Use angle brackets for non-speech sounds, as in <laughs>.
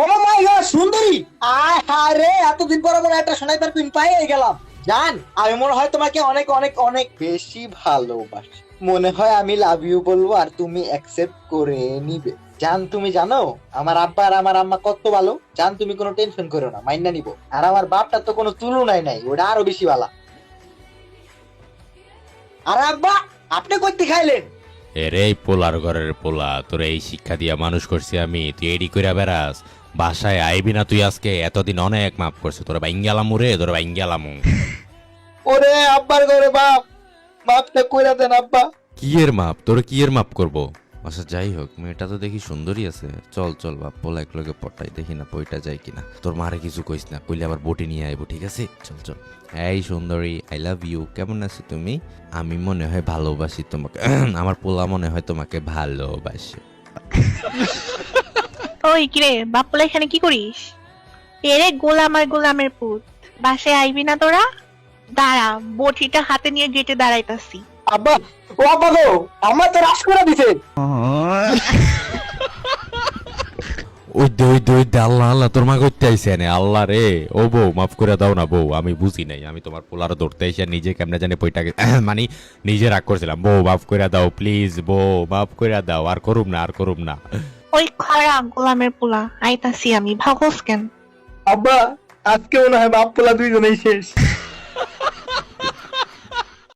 ও মাই god সুন্দরী। আয় হারে পর হয় একটা গেলাম। জান, আমি মনে হয় তোমাকে অনেক অনেক অনেক বেশি ভালোবাসি। মনে হয় আমি লাভ ইউ বলব আর তুমি অ্যাকসেপ্ট করে নিবে। জান, তুমি জানো, আমার আব্বা আর আমার আম্মা কত ভালো। জান, তুমি কোনো টেনশন করো না মাইনা নিব। আর আমার বাপটা তো কোনো তুলনায় নাই, ওটা আরও বেশি ভালো। আর আব্বা, আপনি করতে খাইলেন এরে পোলার ঘরের পোলা তোর এই শিক্ষা দিয়া মানুষ করছি আমি তুই এডি কইরা বেড়াস। বাসায় আইবি না তুই আজকে এতদিন অনেক মাফ করছে তোর বাইঙ্গালামু রে তোর বাইঙ্গালামু <laughs> ওরে আব্বার ঘরে বাপ মাপটা কইরা দেন আব্বা। কি এর মাপ? তোর কি এর মাপ করব? আচ্ছা যাই হোক মেয়েটা তো দেখি সুন্দরী আছে। চল চল বাপ পোলা এক লগে পটাই দেখি না বইটা যায় কিনা। তোর মারে কিছু কইস না কইলে আবার বটি নিয়ে আইবো ঠিক আছে? চল চল। এই সুন্দরী আই লাভ ইউ কেমন আছো তুমি? আমি মনে হয় ভালোবাসি তোমাকে। <clears throat> আমার পোলা মনে হয় তোমাকে ভালোবাসে। ওই কিরে বাপ্পলা এখানে কি করিস? এরে গোলাম আর গোলামের পুত। বাসে আইবি না তোরা? দাঁড়া বটিটা হাতে নিয়ে গেটে দাঁড়াইতাছি। আব্বা ও আব্বা গো আমার তো রাস করে দিছে। ওই দে ওই দে ওই দে আল্লাহ আল্লাহ তোর মা করতে আইসে নে আল্লাহ রে ও বউ মাফ করে দাও না বউ আমি বুঝি নাই আমি তোমার পোলার ধরতে এসে নিজে কেমনে জানি পইটাকে <clears throat> মানে নিজে রাগ করছিলাম। বউ মাফ করে দাও প্লিজ বউ মাফ করে দাও আর করুম না আর করুম না। ওই খরা গোলামের পোলা আইতাছি আমি ভাগস কেন? আব্বা আজকে মনে হয় বাপ পোলা দুইজনেই শেষ।